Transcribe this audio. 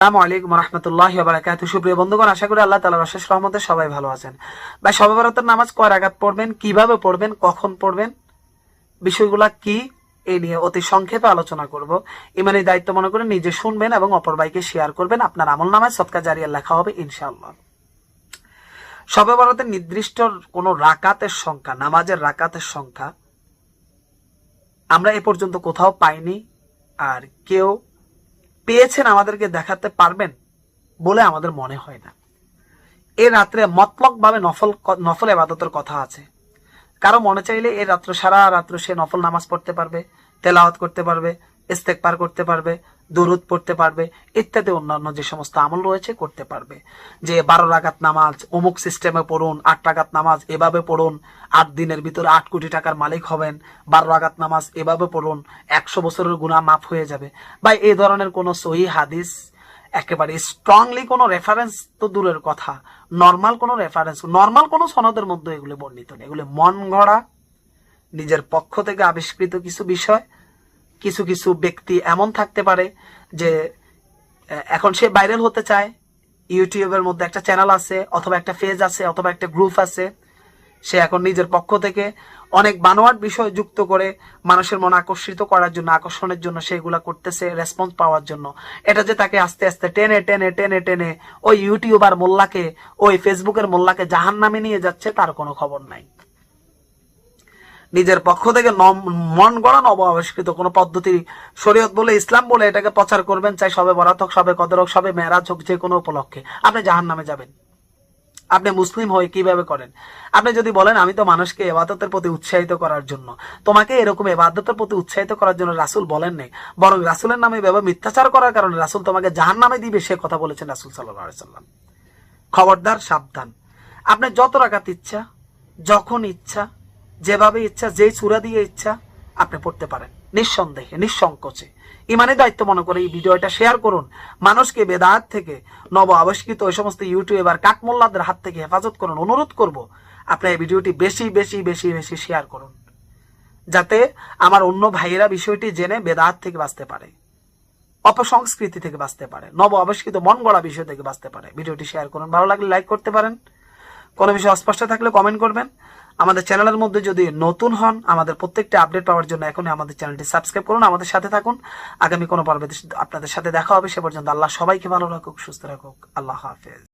আসসালামু সবে সংক্ষেপে আলোচনা করব। ইমানি দায়িত্ব মনে করে নিজে শুনবেন এবং অপর শেয়ার করবেন। আপনার আমল নামায় সৎকা জারিয়া লেখা হবে সবে বরাতের নির্দিষ্ট কোন রাকাতের সংখ্যা, নামাজের রাকাতের সংখ্যা, আমরা এ পর্যন্ত কোথাও পাইনি, আর কেউ পেয়েছেন আমাদেরকে দেখাতে পারবেন বলে আমাদের মনে হয় না। এ রাত্রে মতলক ভাবে নফল নফল এবাদতের কথা আছে। কারও মনে চাইলে এ রাত্র সারা রাত্র সে নফল নামাজ পড়তে পারবে, তেলাওয়াত করতে পারবে ইস্তেকবার করতে পারবে, দুরুদ পড়তে পারবে, ইত্যাদি অন্যান্য যে সমস্ত আমল রয়েছে করতে পারবে। যে বারো রাগাত নামাজ, অমুক সিস্টেমে পড়ুন, আট রাগাত নামাজ এভাবে পড়ুন, আট দিনের ভিতরে আট কোটি টাকার মালিক হবেন, বারো রাগাত নামাজ এভাবে পড়ুন, একশো বছরের গুণা মাফ হয়ে যাবে। বা এই ধরনের কোনো সহি হাদিস, একেবারে স্ট্রংলি কোনো রেফারেন্স তো দূরের কথা। নর্মাল কোনো রেফারেন্স নর্মাল কোনো সনদের মধ্যে এগুলো বর্ণিত নেই। এগুলো মন গড়া, নিজের পক্ষ থেকে আবিষ্কৃত কিছু বিষয় কিছু কিছু ব্যক্তি এমন থাকতে পারে যে এখন সে ভাইরাল হতে চায়, ইউটিউবের মধ্যে একটা চ্যানেল আছে, অথবা একটা পেজ আছে, অথবা একটা গ্রুপ আছে, সে এখন নিজের পক্ষ থেকে অনেক বানোয়াট বিষয় যুক্ত করে মানুষের মন আকর্ষিত করার জন্য, আকর্ষণের জন্য সেগুলা করতেছে রেসপন্স পাওয়ার জন্য। এটা যে তাকে আস্তে আস্তে টেনে টেনে টেনে টেনে ওই ইউটিউবার মোল্লাকে, ওই ফেসবুকের মোল্লাকে জাহান নামে নিয়ে যাচ্ছে, তার কোনো খবর নাই। নিজের পক্ষ থেকে মন গড়া নব আবিষ্কৃত কোনো পদ্ধতি শরীয়ত বলে, ইসলাম বলে এটাকে প্রচার করবেন, চাই সবে বরাত হোক, সবে কদর হোক, সবে মেরাজ হোক, যে কোনো উপলক্ষে। আপনি জাহান নামে যাবেন। আপনি মুসলিম হয়ে কীভাবে করেন? আপনি যদি বলেন, আমি তো মানুষকে এবাদতের প্রতি উৎসাহিত করার জন্য। তোমাকে এরকম এবাদতের প্রতি উৎসাহিত করার জন্য রাসুল বলেন নাই। বরং রাসুলের নামে এভাবে মিথ্যাচার করার কারণে রাসুল তোমাকে জাহান নামে দিবে, সে কথা বলেছেন রাসুল সাল্লাম। খবরদার, সাবধান। আপনার যত রাখাত ইচ্ছা, যখন ইচ্ছা যেভাবে ইচ্ছা, যেই চূড়া দিয়ে ইচ্ছা, আপনি পড়তে পারেন। নিঃসন্দেহে, নিঃসংকোচে। ইমানে দায়িত্ব মনে করে এই ভিডিওটা শেয়ার করুন। মানুষকে বেদাত থেকে নব আবিষ্কৃত ওই সমস্ত ইউটিউব ইউটিউবার কাঠমোল্লাদের হাত থেকে হেফাজত করুন, অনুরোধ করব, আপনি এই ভিডিওটি বেশি বেশি বেশি বেশি শেয়ার করুন। যাতে আমার অন্য ভাইয়েরা বিষয়টি জেনে বেদাত থেকে বাঁচতে পারে, অপসংস্কৃতি থেকে বাঁচতে পারে নব আবিষ্কৃত মন গড়া বিষয় থেকে বাঁচতে পারে। ভিডিওটি শেয়ার করুন, ভালো লাগলে লাইক করতে পারেন। কোনো বিষয়ে অস্পষ্ট থাকলে কমেন্ট করবেন। আমাদের চ্যানেলের মধ্যে যদি নতুন হন, আমাদের প্রত্যেকটা আপডেট পাওয়ার জন্য এখনই আমাদের চ্যানেলটি সাবস্ক্রাইব করুন, আমাদের সাথে থাকুন। আগামী কোনো পর্বে আপনাদের সাথে দেখা হবে, সে পর্যন্ত আল্লাহ সবাইকে ভালো রাখুক, সুস্থ রাখুক। আল্লাহ হাফেজ।